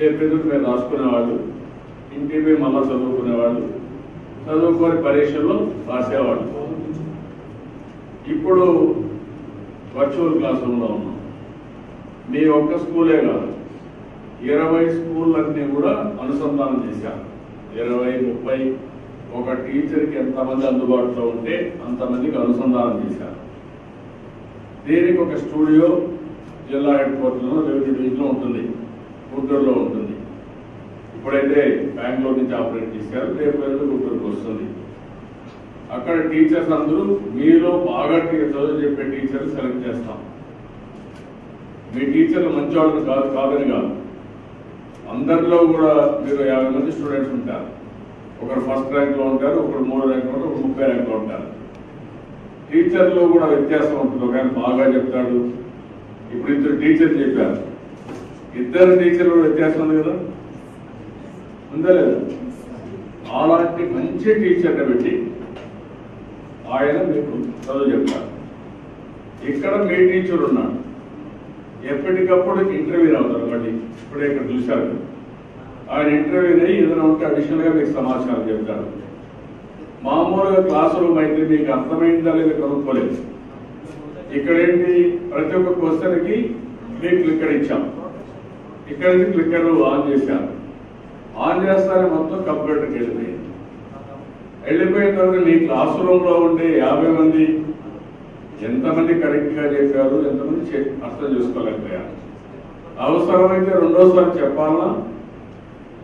చెప్పేందుకు మేము రాసుకునేవాళ్ళు ఇంటికి పోయి మళ్ళా చదువుకునేవాళ్ళు చదువుకొని పరీక్షల్లో రాసేవాళ్ళు. ఇప్పుడు వర్చువల్ క్లాస్ రూమ్లో ఉన్నాం. మీ ఒక్క స్కూలే కాదు ఇరవై స్కూళ్ళన్నీ కూడా అనుసంధానం చేశారు ఇరవై ముప్పై ఒక టీచర్కి ఎంతమంది అందుబాటులో ఉంటే అంతమందికి అనుసంధానం చేశారు. దీనికి ఒక స్టూడియో జిల్లా హెడ్ క్వార్టర్లో రెవెన్యూ డివిజన్లో ఉంటుంది. గుంటూరులో ఉంటుంది. ఇప్పుడైతే బెంగళూరు నుంచి ఆపరేట్ చేశారు. రేపు వెళ్ళి గుంటూరుకు వస్తుంది. అక్కడ టీచర్స్ అందరూ మీలో బాగా టీ- చదువు చెప్పే టీచర్ సెలెక్ట్ చేస్తాం. మీ టీచర్లు మంచివాళ్ళని కాదు కాదని కాదు. అందరిలో కూడా మీరు యాభై మంది స్టూడెంట్స్ ఉంటారు. ఒకరు ఫస్ట్ ర్యాంక్లో ఉంటారు ఒకరు మూడో ర్యాంక్లో ఉంటారు ఒకరు ముప్పై ర్యాంక్లో ఉంటారు. టీచర్లో కూడా వ్యత్యాసం ఉంటుంది. ఒక ఆయన బాగా చెప్తాడు. ఇప్పుడు ఇద్దరు టీచర్ చెప్పారు. ఇద్దరు టీచర్లు వ్యత్యాసం ఉంది కదా? ఉందా లేదా? అలాంటి మంచి టీచర్ని పెట్టి ఆయన మీకు చదువు చెప్తారు ఇక్కడ మీ టీచర్ ఉన్నాడు. ఎప్పటికప్పుడు ఇంటర్వ్యూ అవుతారు మళ్ళీ. ఇప్పుడే ఇక్కడ చూశారు. ఆయన ఇంటర్వ్యూ అయ్యి ఏదైనా ఉంటే అడిషనల్గా మీకు సమాచారం చెప్తారు. మామూలుగా క్లాస్ రూమ్ అయితే మీకు అర్థమైందా లేదా కనుక్కోలేదు. ఇక్కడ ఏంటి ప్రతి ఒక్క క్వశ్చన్కి మీకు ఇక్కడ ఇచ్చాం. ఇక్కడ నుంచి క్లిక్కర్ ఆన్ చేశాను. ఆన్ చేస్తానే మొత్తం కంప్యూటర్కి వెళ్ళిపోయింది వెళ్ళిపోయిన తర్వాత మీ క్లాస్ రూమ్లో ఉండే యాభై మంది ఎంతమంది కరెక్ట్గా చెప్పారు ఎంతమంది అర్థం చేసుకోలేకపోయారు. అవసరమైతే రెండోసారి చెప్పాలా?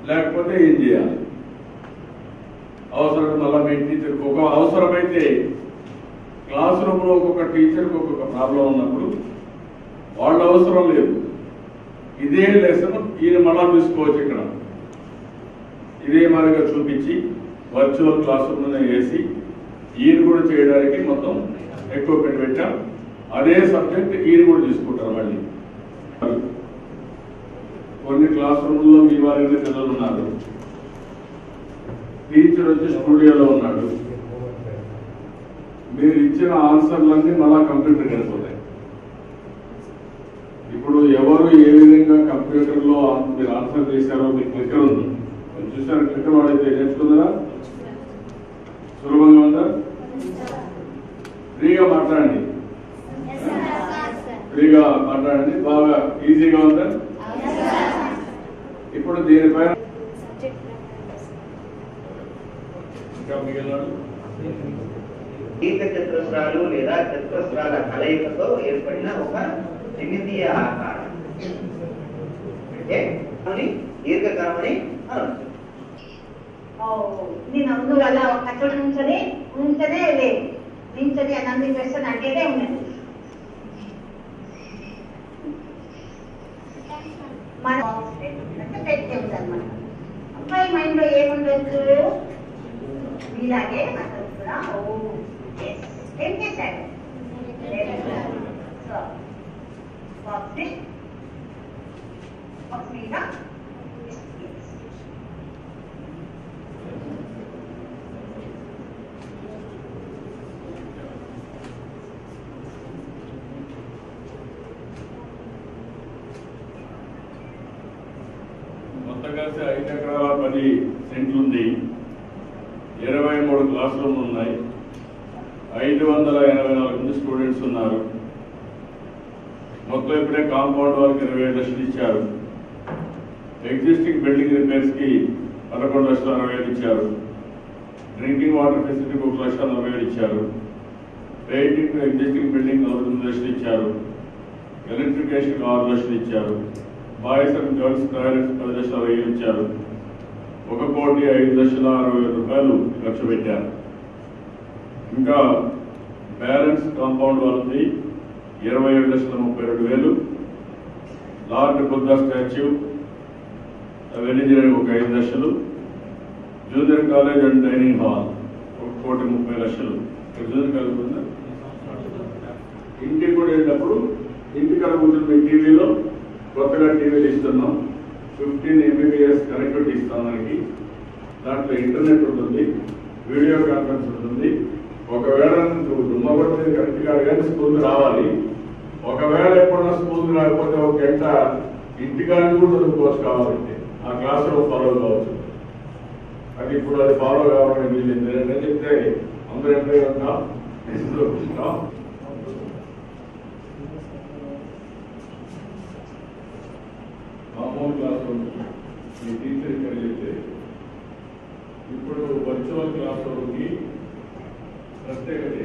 లేకపోతే ఏం చేయాలి? అవసరం మళ్ళీ మీ టీచర్ ఒక అవసరమైతే క్లాస్ రూమ్లో ఒక్కొక్క టీచర్కి ఒక్కొక్క ప్రాబ్లం ఉన్నప్పుడు వాళ్ళ అవసరం లేదు. ఇదే లెసన్ ఈయన మళ్ళా తీసుకోవచ్చు ఇక్కడ. ఇదే మాదిరిగా చూపించి వర్చువల్ క్లాస్ రూమ్ వేసి ఈయన కూడా చేయడానికి మొత్తం ఎక్విప్మెంట్ పెట్టాం. అదే సబ్జెక్ట్ ఈయన కూడా తీసుకుంటారు మళ్ళీ. కొన్ని క్లాస్ రూమ్లో మీ వారి పిల్లలు ఉన్నారు. టీచర్ వచ్చి స్టూడియోలో ఉన్నాడు. మీరు ఇచ్చిన ఆన్సర్లన్నీ మళ్ళా కంప్యూటర్ చేస్తారు. ఇప్పుడు ఎవరు ఏ విధంగా కంప్యూటర్లో మీరు ఆన్సర్ చేశారో మీకు క్లిక్కర్ ఉంది. మీరు చూసారు క్లిక్కర్ వాడైతే నేర్చుకుందా సులభంగా ఉందా? ఫ్రీగా మాట్లాడండి. ఫ్రీగా మాట్లాడండి. బాగా ఈజీగా ఉందా? ఇప్పుడు దీనిపైన దీర్ఘ చతురస్రాలు లేదా చతురస్రాల కలయికతో ఏర్పడిన ఒక త్రిమితీయ ఆకారం. అంటే దాన్ని దీర్ఘకరమని అనవచ్చు నేను అందువల్ల అక్కడ నుంచని ఉంచనే లేదు నించని అని అంది క్వశ్చన్ అంటేనే ఉన్నది. మన అంటే పెట్టే ఉందన్నమాట. అబ్బాయి మైండ్లో ఏముండొచ్చు? మీలాగే అతను కూడా ఓ. ఏం చేశాడు? సో బాక్స్ బాక్స్ మీద yes. మొత్తం కలిసి ఐదు ఎకరాల పది సెంట్లు ఉంది ఇరవై మూడు క్లాస్ రూమ్లు ఉన్నాయి ఐదు వందల ఎనభై నాలుగు మంది స్టూడెంట్స్ ఉన్నారు మొత్తం ఇప్పుడే కాంపౌండ్ వాళ్ళకి ఇరవై ఏడు లక్షలు ఇచ్చారు. ఎగ్జిస్టింగ్ బిల్డింగ్ రిపేర్స్కి పదకొండు లక్షల అరవై వేలు ఇచ్చారు. డ్రింకింగ్ వాటర్ ఫెసిలిటీకి ఒక లక్ష నలభై వేలు ఇచ్చారు. పెయింటింగ్ ఎగ్జిస్టింగ్ బిల్డింగ్ నలభై తొమ్మిది లక్షలు ఇచ్చారు. ఎలక్ట్రికేషన్ ఆరు లక్షలు ఇచ్చారు. బాయ్స్ అండ్ గర్ల్స్ టాయిలెట్స్ పది లక్షల అరవై వేలు ఇచ్చారు. ఒక కోటి ఐదు లక్షల అరవై వేల రూపాయలు ఖర్చు పెట్టారు. ఇంకా బ్యాలెన్స్ కాంపౌండ్ వాళ్ళది ఇరవై ఏడు లక్షల ముప్పై రెండు వేలు. లార్డ్ బుద్ధ స్టాచ్యూ వెల్లింజనీరింగ్ ఒక ఐదు లక్షలు. Junior college and dining hall ఒక కోటి ముప్పై లక్షలు. జూనియర్ కాలేజ్ ఉందా? ఇంటికి కూడా వెళ్ళినప్పుడు ఇంటికాడ కూర్చుని టీవీలో కొత్తగా టీవీలు ఇస్తున్నాం ఫిఫ్టీన్ ఎంబీబీఎస్ కనెక్టివిటీ ఇస్తాం దానికి దాంట్లో ఇంటర్నెట్ ఉంటుంది వీడియో కాన్ఫరెన్స్ ఉంటుంది. ఒకవేళ నువ్వు దుమ్మబడి కరెక్ట్ కాదు కానీ స్కూల్కి రావాలి. ఒకవేళ ఎప్పుడన్నా స్కూల్కి రాకపోతే ఒక గంట ఇంటికాన్ని కూడా చదువుకోవచ్చు కావాలంటే ఆ క్లాసులో ఫాలో కావచ్చు. అది ఇప్పుడు అది ఫాలో కావాలని వీళ్ళు ఎందుకంటే చెప్తే అందరూ ఎప్పుడే ఉన్నా మామూలు క్లాసు మీ టీచర్ ఇక్కడ చెప్తే ఇప్పుడు వర్చువల్ క్లాస్ రూమ్కి ప్రత్యేకత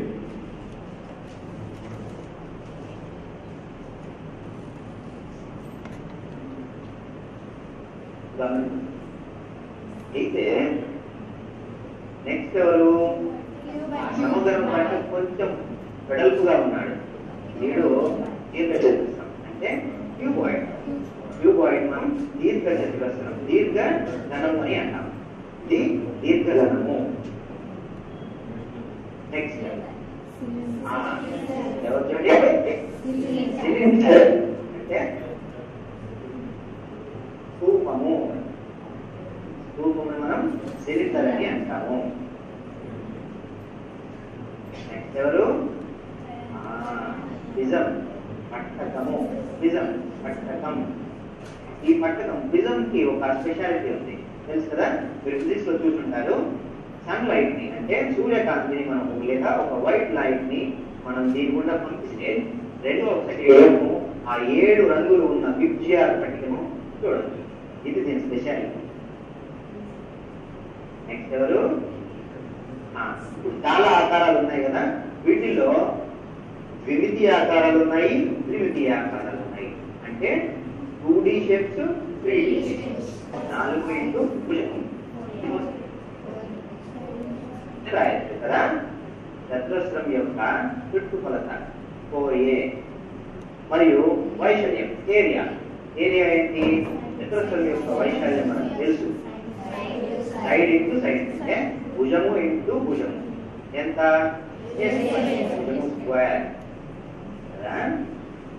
అయితే నెక్స్ట్ ఎవరు? సముద్రం కంటే కొంచెం వెడల్పుగా ఉన్నాడు. వీడు దీర్ఘ చతురస్రం అంటే క్యూబాయిడ్ క్యూబాయిడ్ మనం దీర్ఘ చతురస్రం దీర్ఘ ఘనము అని అంటాం. ఇది దీర్ఘ ఘనము నెక్స్ట్ ఎవరు చూడండి సిలిండర్. అంటే మనం అని అంటాము నెక్స్ట్ ఎవరు నిజం పట్టకము నిజం పట్టకం. ఈ పట్టకం నిజం కి ఒక స్పెషాలిటీ ఉంది. తెలుసు కదా? మీరు ఫిజిక్స్లో చూసుంటారు. సన్ లైట్ని అంటే సూర్యకాంతిని మనం లేదా ఒక వైట్ లైట్ని మనం దీని గుండా పంపిస్తే రెండో ఒకటి ఆ ఏడు రంగులు ఉన్న విబ్జిఆర్ పట్టికను చూడవచ్చు ఇది దీని స్పెషాలిటీ. నెక్స్ట్ ఎవరు? ఇప్పుడు చాలా ఆకారాలు ఉన్నాయి కదా. వీటిలో ద్విమితీయ ఆకారాలు ఉన్నాయి త్రిమితీయ ఆకారాలు ఉన్నాయి. అంటే two D shapes three D shapes నాలుగు ఇంటూ కదా. చతురస్రం యొక్క చుట్టుకొలత ఫోర్ మరియు వైశాల్యం ఏరియా ఏరియా ఏంటి? చతురస్రం యొక్క వైశాల్యం మనకు తెలుసు. సైడ్ ఇంటూ సైడ్ అంటే భుజము ఇంటూ భుజము ఎంత భుజము స్క్వేర్ కదా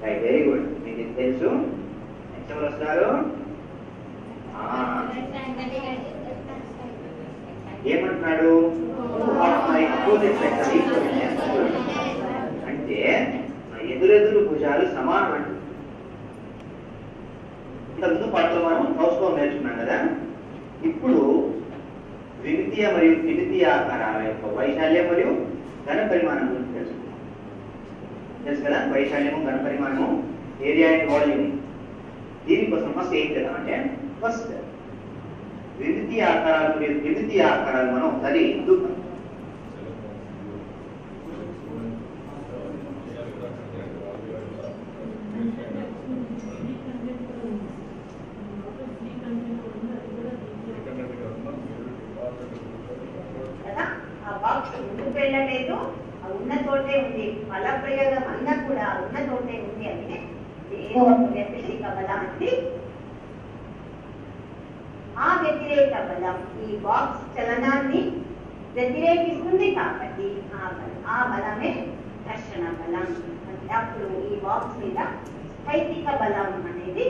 రైట్ వెరీ గుడ్ మీకు ఇది తెలుసు నెక్స్ట్ ఎవరు వస్తారు ఏమంటున్నాడు. అంటే ఎదురెదురు భుజాలు సమానం అంటు ఇంతకుముందు పాటలో మనం కౌస్కం నేర్చుకున్నాం కదా ఇప్పుడు ద్వితీయ మరియు ద్వితీయ ఆకారాల యొక్క వైశాల్యం మరియు ఘన పరిమాణం గురించి తెలుసుకుందాం తెలుసు కదా వైశాల్యము ఘన పరిమాణము ఏరియా అండ్ వాల్యూమ్ దీనికోసం ఫస్ట్ ఏం చేద్దాం అంటే ఫస్ట్ ద్వితీయ ఆకారాలు మరియు ద్వితీయ ఆకారాలు మనం ఒకసారి చూద్దాం వ్యతిరేక బలానికి ఆ వ్యతిరేక బలం ఈ బాక్స్ చలనాన్ని వ్యతిరేకిస్తుంది కాబట్టి ఆ బలం ఆ బలమే ఘర్షణ బలం. అంటే అప్పుడు ఈ బాక్స్ మీద స్థైతిక బలం అనేది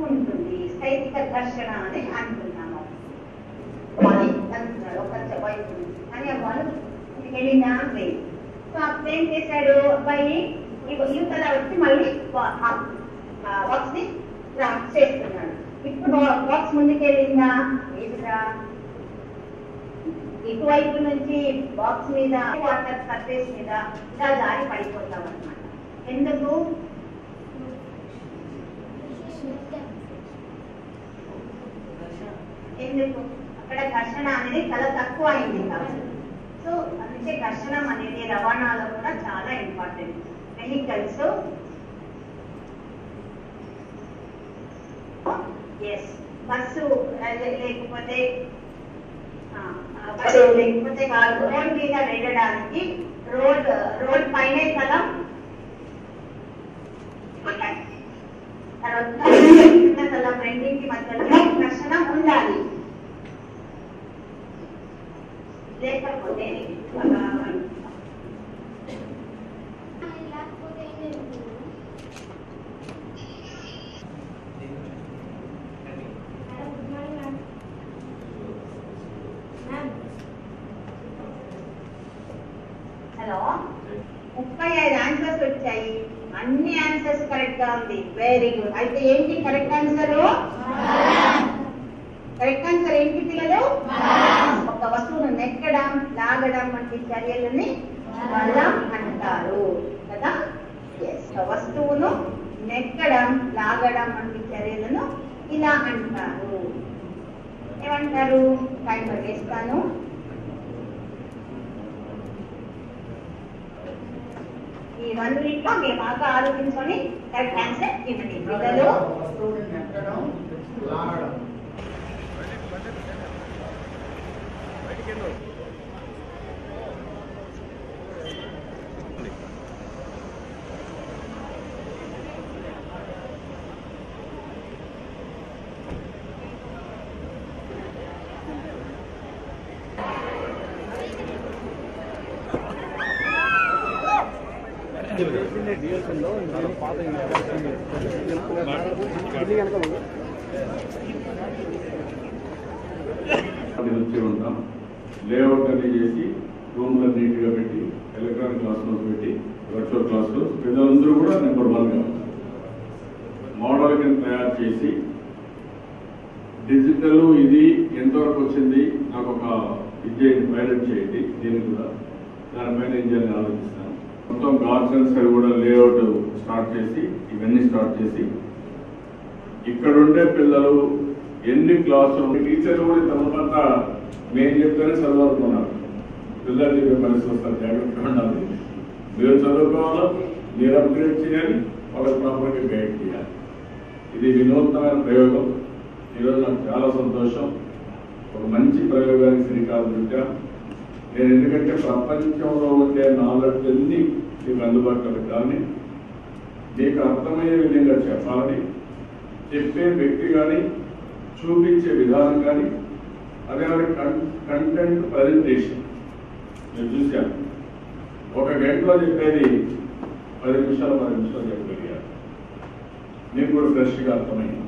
ఉంటుంది. స్థైతిక ఘర్షణ అని అంటున్నాము. అని ఆ వెళ్ళిందా లేదు సో అప్పుడు ఏం చేశాడు అబ్బాయి? ఇగో యువతల వచ్చి మళ్ళీ బాక్స్ని చేస్తున్నాడు. ఇప్పుడు బాక్స్ ముందుకెళ్ళిందా? లేదురా ఇటువైపు నుంచి బాక్స్ మీద వాటర్ సర్ఫేస్ మీద ఇలా జారి పడిపోతాం అనమాట ఎందుకు? ఎందుకు? అక్కడ ఘర్షణ అనేది చాలా తక్కువ అయింది కాబట్టి. సో అందుకే ఘర్షణం అనేది రవాణాలో కూడా చాలా ఇంపార్టెంట్ వెహికల్స్ ఎస్ బస్సు లేకపోతే బస్సు లేకపోతే కాదు. రోడ్ మీద వెళ్ళడానికి రోడ్ రోడ్ పైనే తర్వాత కింద స్థలం రెండింటి మధ్యలో ఘర్షణ ఉండాలి లేకపోతే అలా హలో ముప్పై ఐదు ఆన్సర్స్ వచ్చాయి. అన్ని ఆన్సర్స్ కరెక్ట్గా ఉంది. వెరీ గుడ్ అయితే ఏంటి కరెక్ట్ ఆన్సర్ కరెక్ట్ ఆన్సర్ ఏంటి పిల్లలు ఒక వస్తువును నెక్కడం లాగడం వంటి చర్యలని బలం అంటారు. కదా? ఒక వస్తువును నెక్కడం లాగడం వంటి చర్యలను ఇలా అంటారు. ఏమంటారు? టైమర్ వేస్తాను. ఈ రెండింటిలో మీరు బాగా ఆలోచించుకొని కరెక్ట్ ఆన్సర్ ఇవ్వండి. పిల్లలు? వస్తువుని లాగడం అది వచ్చి ఉంటాం లేఅవుట్ అన్ని చేసి రూమ్లో నీట్గా పెట్టి ఎలక్ట్రానిక్ క్లాస్ రూమ్స్ పెట్టి వర్చువల్ క్లాస్ రూమ్స్ పిల్లలందరూ కూడా నెంబర్ వన్గా ఉన్నారు మోడల్ కింద తయారు చేసి డిజిటల్ ఇది ఎంతవరకు వచ్చింది నాకు ఒక ఇది చేయండి పైలట్ చేయండి దీన్ని కూడా దానిపైన ఏం చేయాలని ఆలోచిస్తాను కాన్ఫరెన్స్ అవి కూడా లేఅవుట్ స్టార్ట్ చేసి ఇవన్నీ స్టార్ట్ చేసి ఇక్కడ ఉండే పిల్లలు ఎన్ని క్లాసులు టీచర్లు కూడా తర్వాత మేము చెప్తేనే చదవాలనుకున్నారు. పిల్లలు చెప్పే పరిస్థితి వస్తారు జాగ్రత్తగా ఉండాలి. మీరు చదువుకోవాలా మీరు అప్గ్రేడ్ చేయాలి వాళ్ళకి ప్రాపర్గా గైడ్ చేయాలి. ఇది వినూత్నమైన ప్రయోగం. ఈరోజు నాకు చాలా సంతోషం. ఒక మంచి ప్రయోగానికి శ్రీకారం చుట్టాం. నేను ఎందుకంటే ప్రపంచంలో ఉండే నాలెడ్జ్ అన్ని మీకు అందుబాటులో పెట్టాలని మీకు అర్థమయ్యే విధంగా చెప్పాలని చెప్పే వ్యక్తి కానీ చూపించే విధానం కానీ అదే మరి కంటెంట్ ప్రజెంటేషన్ నేను చూశాను. ఒక గంటలో చెప్పేది పది నిమిషాలు పది నిమిషాలు చెప్పగలిగారు మీకు కూడా ఫ్రెష్గా అర్థమైంది.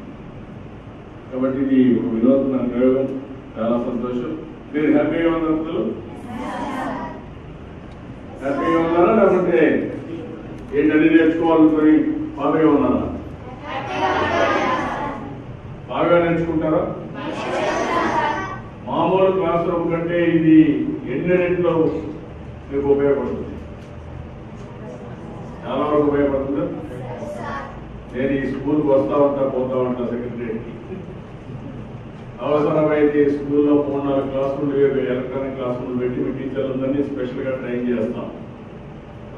కాబట్టి ఇది ఒక వినూత్న ప్రయోగం. చాలా సంతోషం. మీరు హ్యాపీగా ఉన్నప్పుడు హ్యాపీగా ఉన్నారా లేకపోతే ఏంటని నేర్చుకోవాలనుకొని బాధగా ఉన్నారా బాగా నేర్చుకుంటారా? మామూలు క్లాస్ రూమ్ కంటే ఇది ఎన్ని రెట్లు మీకు ఉపయోగపడుతుంది? చాలా వరకు ఉపయోగపడుతుందా? నేను ఈ స్కూల్కి వస్తా ఉంటా పోతా ఉంటా సెక్రటరీ. అవసరమైతే స్కూల్లో మూడు నాలుగు క్లాసులు ఎలక్ట్రానిక్ క్లాసులు పెట్టి మీ టీచర్లందరినీ స్పెషల్గా ట్రైన్ చేస్తాం.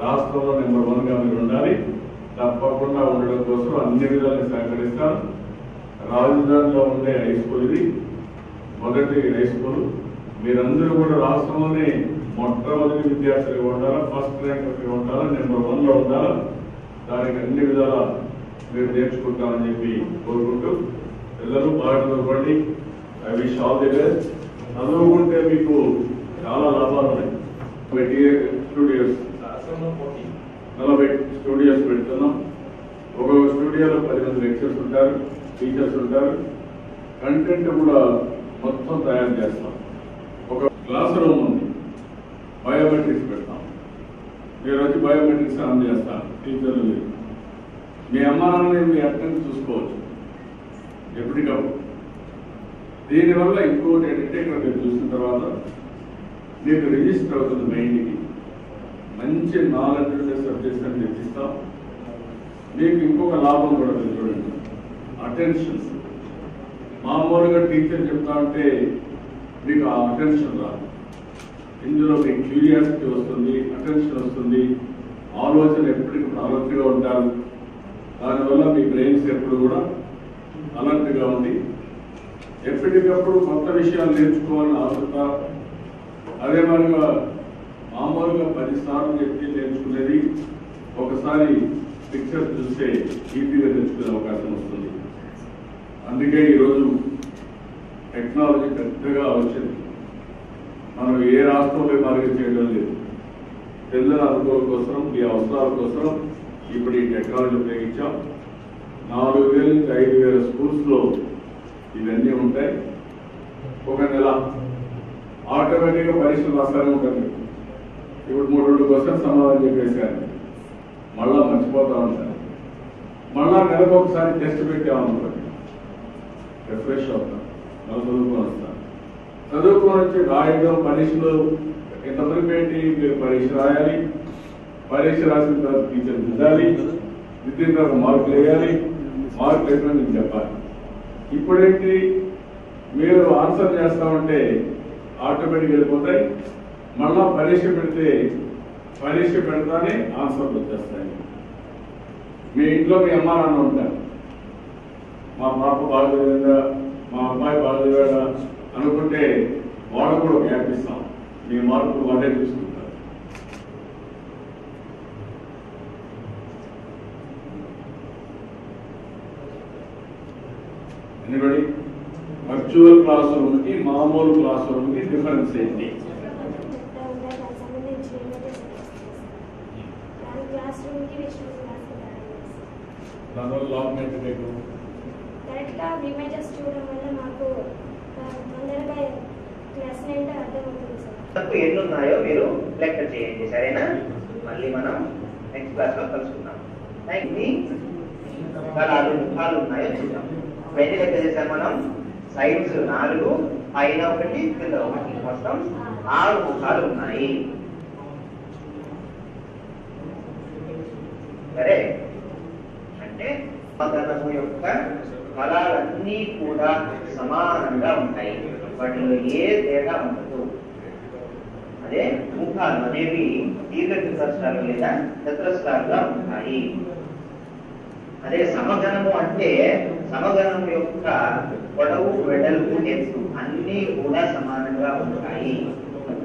రాష్ట్రంలో నెంబర్ వన్గా మీరు ఉండాలి. తప్పకుండా ఉండడం కోసం అన్ని విధాలుగా సహకరిస్తాను రాజధానిలో ఉండే హై స్కూల్ ఇది. మొదటి హై స్కూల్ మీరందరూ కూడా రాష్ట్రంలోనే మొట్టమొదటి విద్యార్థులుగా ఉండాలా ఫస్ట్ ర్యాంక్ ఉండాలా నెంబర్ వన్లో ఉండాలా? దానికి అన్ని విధాలా మీరు నేర్చుకుంటామని చెప్పి కోరుకుంటూ పిల్లలు బాగా చదువుకోండి I wish all the best చదువుకుంటే మీకు చాలా లాభాలు ఉన్నాయి. స్టూడియోస్. నలభై స్టూడియోస్ పెడుతున్నాం. ఒక్కొక్క స్టూడియోలో పది మంది లెక్చర్స్ ఉంటారు టీచర్స్ ఉంటారు. కంటెంట్ కూడా మొత్తం తయారు చేస్తాం. ఒక క్లాస్ రూమ్ ఉంది. బయోమెట్రిక్స్ పెడతాం. మీరు వచ్చి బయోమెట్రిక్స్ ఆన్ చేస్తారు టీచర్లు మీ అమ్మ మీ అట్టని చూసుకోవచ్చు. ఎప్పటికప్పుడు. దీనివల్ల ఇంకోటి ఏంటంటే ఇక్కడ మీరు చూసిన తర్వాత మీకు రిజిస్టర్ అవుతుంది మైండ్కి మంచి నాలెడ్జ్ ఉండే సబ్జెక్ట్స్ అని తెచ్చిస్తాం. మీకు ఇంకొక లాభం కూడా మీరు చూడండి. అటెన్షన్ మామూలుగా టీచర్ చెప్తా ఉంటే మీకు ఆ అటెన్షన్ రాదు. ఇందులో మీకు క్యూరియాసిటీ వస్తుంది అటెన్షన్ వస్తుంది. ఆలోచన ఎప్పటికప్పుడు అలర్ట్గా ఉంటారు. దానివల్ల మీ బ్రెయిన్స్ ఎప్పుడు కూడా అలర్ట్గా ఉండి ఎప్పటికప్పుడు కొత్త విషయాలు నేర్చుకోవాలని ఆసక్త అదే మాదిరిగా మామూలుగా పది చెప్పి చెప్తే నేర్చుకునేది ఒకసారి పిక్చర్ చూస్తే ఈజీగా నేర్చుకునే అవకాశం వస్తుంది. అందుకే ఈరోజు టెక్నాలజీ పెద్దగా వచ్చింది. మనం ఏ రాష్ట్రంలో మార్గం చేయడం లేదు. పిల్లల అనుభవం కోసం ఈ అవసరాల కోసం ఇప్పుడు ఈ టెక్నాలజీ ఉపయోగించాం. నాలుగు వేల నుంచి ఐదు వేల స్కూల్స్లో ఇవన్నీ ఉంటాయి. ఒక నెల ఆటోమేటిక్గా పరీక్షలు రాస్తానే ఉంటారు ఇప్పుడు మూడు రెండు క్వశ్చన్స్ సమాధానం చెప్పేశాను మళ్ళా మర్చిపోతా ఉంటాను మళ్ళా నెలకు ఒకసారి టెస్ట్ పెట్టామనుకోండి రిఫ్రెష్ అవుతాం మళ్ళీ చదువుకొని వస్తాం చదువుకొని వచ్చి రాయడం పరీక్షలు ఇంతవరకు ఏంటి? మీరు పరీక్ష రాయాలి. పరీక్ష రాసిన తర్వాత టీచర్ దిద్దాలి దిద్దిన తర్వాత మార్కులు వేయాలి. మార్కులు వేసినా మీకు చెప్పాలి. ఇప్పుడేంటి? మీరు ఆన్సర్ చేస్తామంటే ఆటోమేటిక్ వెళ్ళిపోతాయి. మళ్ళా పరీక్ష పెడితే పరీక్ష పెడతానే ఆన్సర్లు వచ్చేస్తాయి. మీ ఇంట్లో మీ అమ్మ నాన్న ఉంటారు. మా పాప బాగా మా అమ్మాయి బాగా అనుకుంటే వాళ్ళకు కూడా ఒక ఇస్తాం. మీ మార్పు వాళ్ళే చూసుకుంటారు ఎందుకంటే వర్చువల్ క్లాస్ రూమ్కి మామూలు క్లాస్ రూమ్కి డిఫరెన్స్ ఏంటి? రూమ్కి దానివల్ల లాభం ఏంటి మీకు? కరెక్ట్గా ఇమేజెస్ చూడడం వల్ల మాకు ఆ, తొందరగా క్లాస్ ఏంటో అర్థమవుతుంది సార్. తప్పు ఎన్ని ఉన్నాయో మీరు లెక్క చేయండి సరేనా? మళ్ళీ మనం నెక్స్ట్ క్లాస్లో కలుసుకుందాం. దళాలు ముఖాలు ఉన్నాయో చూద్దాం. ఎన్ని లెక్క చేసాం మనం? సైడ్స్ నాలుగు పైన ఒకటి కింద ఒకటి. మొత్తం ఆరు ముఖాలు ఉన్నాయి. సరే? అంటే మదనము యొక్క ఫలాలన్నీ కూడా సమానంగా ఉంటాయి. వాటిలో ఏ తేడా ఉండదు. అదే ముఖాలు అనేవి దీర్ఘ చతురస్రాలు లేదా చతురస్రాలుగా ఉంటాయి. అదే సమగణము అంటే సమగణము యొక్క పొడవు వెడల్పు ఎత్తు అన్ని కూడా సమానంగా ఉంటాయి.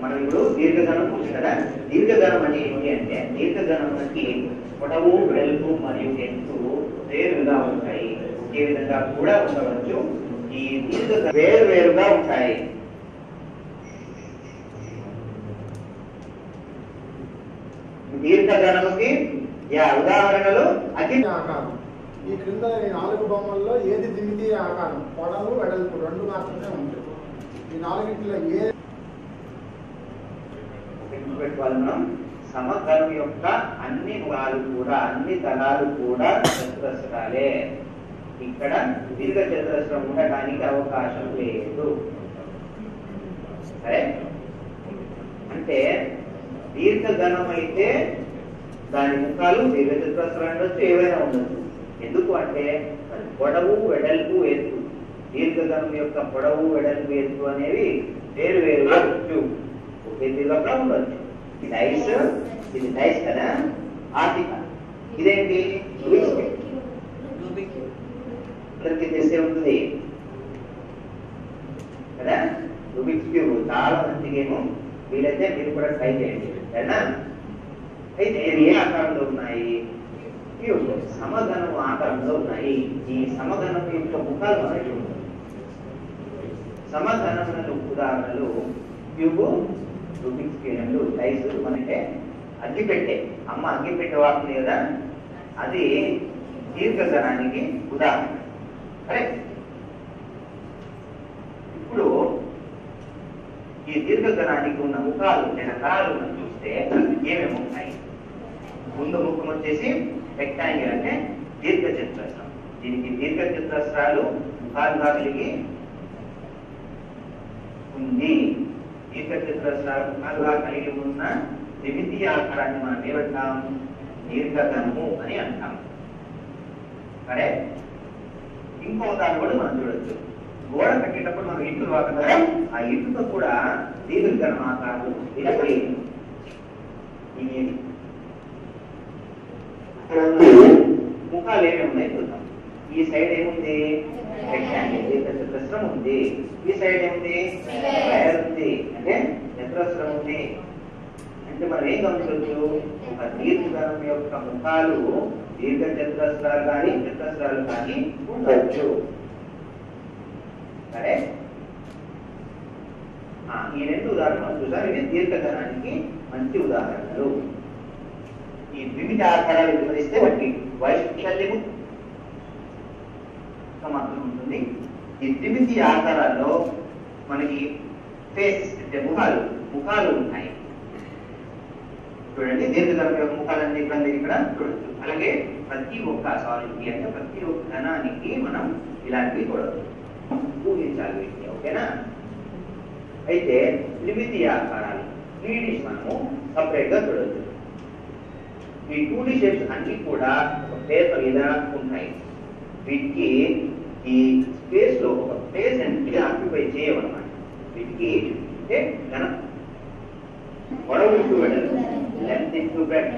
మనం ఇప్పుడు దీర్ఘగణం ఉంది కదా? దీర్ఘగణం అంటే ఏమిటి అంటే దీర్ఘగణంకి పొడవు వెడల్పు మరియు ఎత్తు వేరుగా ఉంటాయి. ఒకే విధంగా కూడా ఉండవచ్చు. ఈ దీర్ఘ వేరు వేరుగా ఉంటాయి దీర్ఘగణముకి ఉదాహరణలు అతి ఆకారం. ఈ క్రింద ఈ నాలుగు బొమ్మల్లో ఏది ద్విమితీయ ఆకారం? పొడవు వెడల్పు రెండు మాత్రమే ఉంది ఈ నాలుగింటిలో ఏ పెట్టుకోవాలి మనం. యొక్క అన్ని వాలు కూడా అన్ని తలాలు కూడా చతురస్రాలే. ఇక్కడ దీర్ఘ చతురస్రం ఉండటానికి అవకాశం లేదు. సరే? అంటే దీర్ఘగణం అయితే దాని ముఖాలు దీర్ఘ చతురస్రం ఉండొచ్చు ఏవైనా ఉండొచ్చు. ఎందుకు అంటే పొడవు వెడల్పు ఎత్తు. దీర్ఘగణం యొక్క పొడవు వెడల్పు ఎత్తు అనేవి వేరు వేరుగా ఉండొచ్చు ఒకే దీర్ఘంగా ఉండొచ్చు. ఇది ఐస్ ఇది డైస్ కదా? ఆర్థిక. ఇదేంటి? అందరికి తెలిసే ఉంటుంది కదా? Rubik's cube. చాలా మంచిగా ఏమో వీలైతే మీరు కూడా ట్రై చేయండి. సరేనా? అయితే ఇవి ఏ ఆకారంలో ఉన్నాయి? క్యూబ్ సమగణం ఆకారంలో ఉన్నాయి. ఈ సమగణం యొక్క ముఖాలు మనకి చూద్దాం ఉదాహరణలు క్యూబ్ రూబిక్స్ క్యూబ్లు టైస్ మనకే అగ్గిపెట్టె. అమ్మ అగ్గిపెట్టె వాడుతుంది కదా? అది దీర్ఘధనానికి ఉదాహరణ. సరే ఇప్పుడు ఈ దీర్ఘధనానికి ఉన్న ముఖాలు లేదా కళాలు చూస్తే ఏమేమి ఉన్నాయి ముందు ముఖం వచ్చేసి రెక్టాంగిల్ అంటే దీర్ఘ చతురస్రం దీనికి దీర్ఘ చతురస్రాలు ముఖాలుగా ఉంది. దీర్ఘ చతురస్రాలు ముఖాలుగా కలిగి ఉన్న ద్వితీయ ఆకారాన్ని మనం ఏమంటాం? దీర్ఘగణము అని అంటాం. సరే? ఇంకో దాన్ని కూడా మనం చూడొచ్చు. గోడ కట్టేటప్పుడు మనం ఇటులు వాడతాం ఆ ఇటుతో కూడా దీర్ఘగణం ఆకారం ఇలాంటి ఇవి ముఖాలు ఏమేమి ఉన్నాయి చూద్దాం. ఈ సైడ్ ఏముంది? చతురస్రం ఉంది. ఈ సైడ్ ఏముంది? ఉంది అంటే చతురస్రం ఉంది. అంటే మనం ఏం గమనించవచ్చు? ఒక యొక్క ముఖాలు దీర్ఘ చతురస్రాలు కానీ చతురస్రాలు కానీ ఉండొచ్చు. సరే? ఆ, ఈ రెండు ఉదాహరణలు చూసారు ఇవి దీర్ఘగణానికి మంచి ఉదాహరణలు. ఈ వివిధ ఆకారాలు వివరిస్తే వాటికి వైశల్యము మాత్రం ఉంటుంది. ఈ త్రిమితి ఆకారాల్లో మనకి ఫేస్ అంటే ముఖాలు ముఖాలు ఉన్నాయి చూడండి దీర్ఘతరం యొక్క ముఖాలన్నీ ఇక్కడ ఇక్కడ. చూడొచ్చు. అలాగే ప్రతి ఒక్క సారీ అంటే ప్రతి ఒక్క ఘనానికి మనం ఇలాంటివి చూడవచ్చు ఊహించాలి ఓకేనా? అయితే త్రిమితి ఆకారాలు వీటిని మనము సపరేట్గా చూడవచ్చు ఈ టూ డిషెస్ అన్ని కూడా ఒక పేపర్ మీద ఉంటాయి. వీటికి ఈ స్పేస్లో ఒక ప్లేస్ అనేది ఆక్యుపై చేయమన్నమాట వీటికి అంటే ఘనం పొడవు ఇంటూ వెడల్పు లెంత్ ఇంటూ బ్రెడ్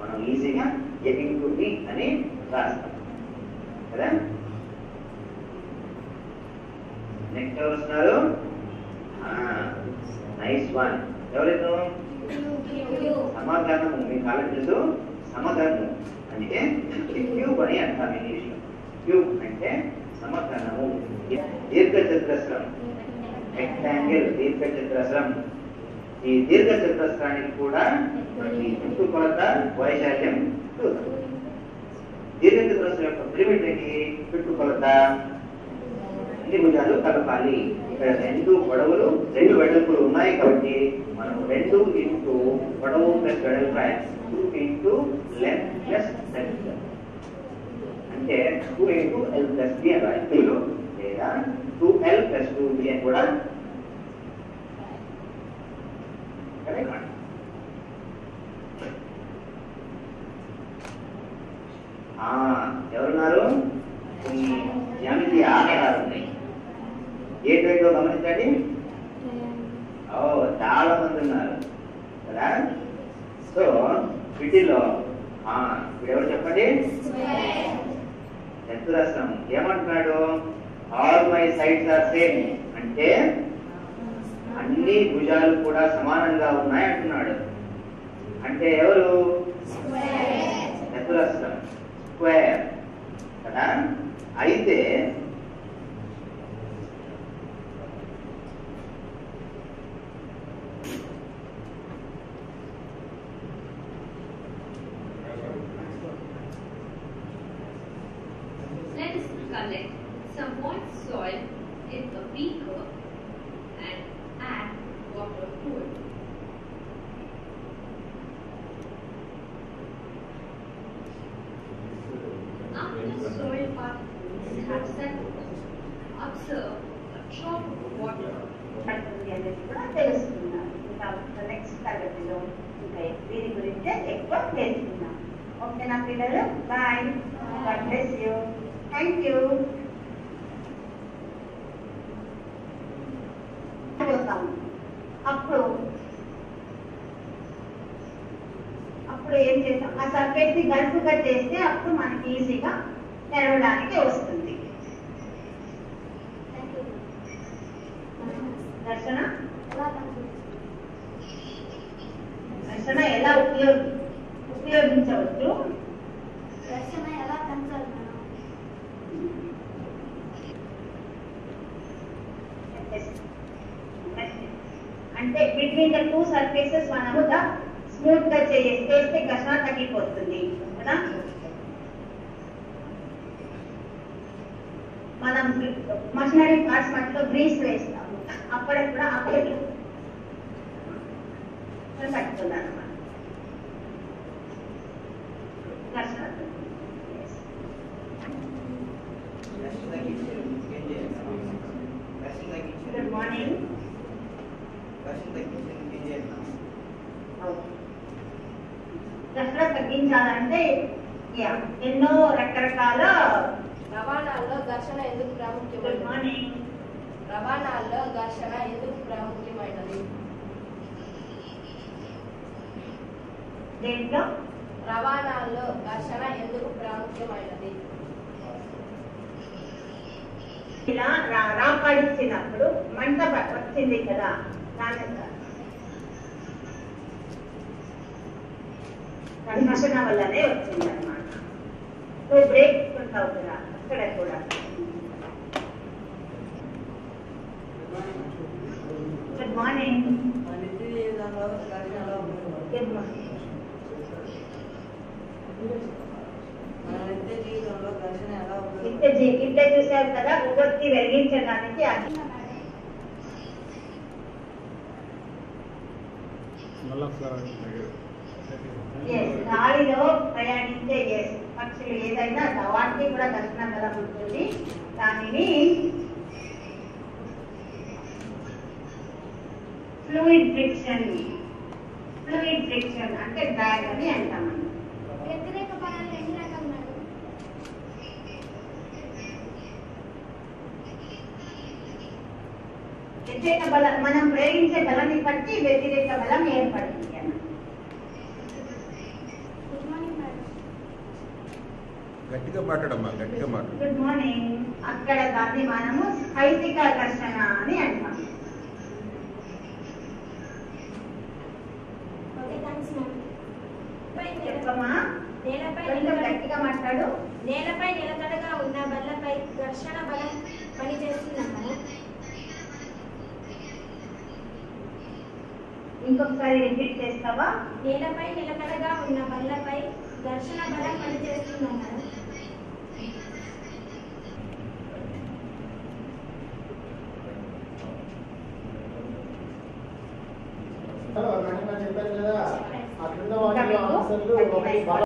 మనం ఈజీగా ఎ ఇంటూ డి అని రాస్తాం. కదా? నెక్స్ట్ ఎవరు వస్తున్నారు? నైస్ వన్ ఎవరైతే సమాధానము. మీ కాలం తెలుసు సమాధానము. అంటే క్యూబ్ అని అంటాం ఇంగ్లీష్లో క్యూబ్ అంటే సమాధానము. దీర్ఘ చతురస్రం రెక్టాంగిల్ దీర్ఘ చతురస్రం ఈ దీర్ఘ చతురస్రానికి కూడా మనకి చుట్టుకొలత వైశాల్యం చూద్దాం. దీర్ఘ చతురస్రం యొక్క పిరమిడ్ ఏంటి చుట్టుకొలత. అన్ని భుజాలు కలపాలి. ఇక్కడ రెండు పొడవులు రెండు వెడల్పులు ఉన్నాయి కాబట్టి మనం రెండు ఇంటూ పొడవు ప్లస్ వెడల్పు రాయాలి two into length plus length అంటే two into L plus B అని తెలుగులో లేదా two L plus two B అని కూడా కరెక్ట్ ఆ, ఎవరున్నారు కొన్ని జ్యామితి ఆకారాలు ఉన్నాయి ఏంటో గమనించండి ఓ చాలా మంది ఉన్నారు కదా సో వీటిలో ఆ, ఇప్పుడు ఎవరు చెప్పండి చతురస్రం ఏమంటున్నాడు all my sides are same అంటే అన్ని భుజాలు కూడా సమానంగా ఉన్నాయి అంటున్నాడు అంటే ఎవరు చతురస్రం స్క్వేర్ కదా అయితే Let us collect some moist soil in a beaker and add water to it. After soil particles have settled, observe a drop of water పడుతుంది అనేది కూడా తెలుసుకున్నాం ఇంకా నెక్స్ట్ తరగతిలో ఇంకా దీని గురించే ఎక్కువ తెలుసుకున్నాం ఓకేనా పిల్లలు bye god bless you thank you అప్పుడు చేస్తాం. ఆ సర్ఫేస్ని గల్పుగా చేస్తే అప్పుడు మనకి ఈజీగా తెరవడానికి వస్తుంది. దర్శన? దర్శన ఎలా ఉపయోగ ఉపయోగించవచ్చు? దర్శన ఎలా పెంచాలి అంటే బిట్వీన్ ద టూ సర్ఫేసెస్ మనము స్మూత్గా చేసి చేస్తే ఘర్షణ తగ్గిపోతుంది కదా? మనం మషనరీ పార్ట్స్ మధ్యలో గ్రీస్ వేస్తాము. అప్పుడప్పుడు అప్పుడు తగ్గుతుంది అనమాట ఘర్షణ Yes. గుడ్ యా, ఎన్నో రకరకాల రవాణాల్లో ఘర్షణ ఎందుకు ప్రాముఖ్యమైనది? రవాణాల్లో ఘర్షణ ఎందుకు ప్రాముఖ్యమైనది? దేంట్లో? రవాణాల్లో ఘర్షణ ఎందుకు ప్రాముఖ్యమైనది? ఇలా రా- రాపాడిచ్చినప్పుడు మంట వచ్చింది కదా దాని దాని ఘర్షణ వల్లనే వచ్చింది అనమాట నువ్వు బ్రేక్ ఉంటావు కదా అక్కడ కూడా గుడ్ మార్నింగ్ మన నిత్య జీవితంలో ఘర్షణ ఎలా ఉపయోగపడుతుంది? గుడ్ మార్నింగ్ మన నిత్య జీవితంలో ఘర్షణ ఎలా ఇంత ఉపయోగపడుతుంది? జీ- ఇంత చూసారు కదా కొవ్వొత్తి వెలిగించడానికి అది మళ్ళీ ఒకసారి ఎస్ గాలిలో ప్రయాణించే ఎస్ పక్షులు ఏదైనా వాటికి కూడా ఘర్షణ బలం ఉంటుంది. దానిని ఫ్లూయిడ్ ఫ్రిక్షన్ ఫ్లూయిడ్ ఫ్రిక్షన్ అంటే డ్రాగ్ అని అంటాం మనం. వ్యతిరేక బలం మనం ప్రయోగించే బలాన్ని బట్టి వ్యతిరేక బలం ఏర్పడుతుంది అన్నమాట. గుడ్ మార్నింగ్ మేడం గట్టిగా మాట్లాడమ్మా గట్టిగా మాట్లాడు. గుడ్ మార్నింగ్ అక్కడ దాన్ని మనము స్థైతిక ఘర్షణ అని అంటాం. నేలపై నిలకడగా ఉన్న బల్లపై ఘర్షణ బలం పనిచేస్తుందన్నాను ఇంకొకసారి రిపీట్ చేస్తావా? నేలపై నిలకడగా ఉన్న బల్లపై ఘర్షణ బలం పనిచేస్తుందన్నాను sân đường của mình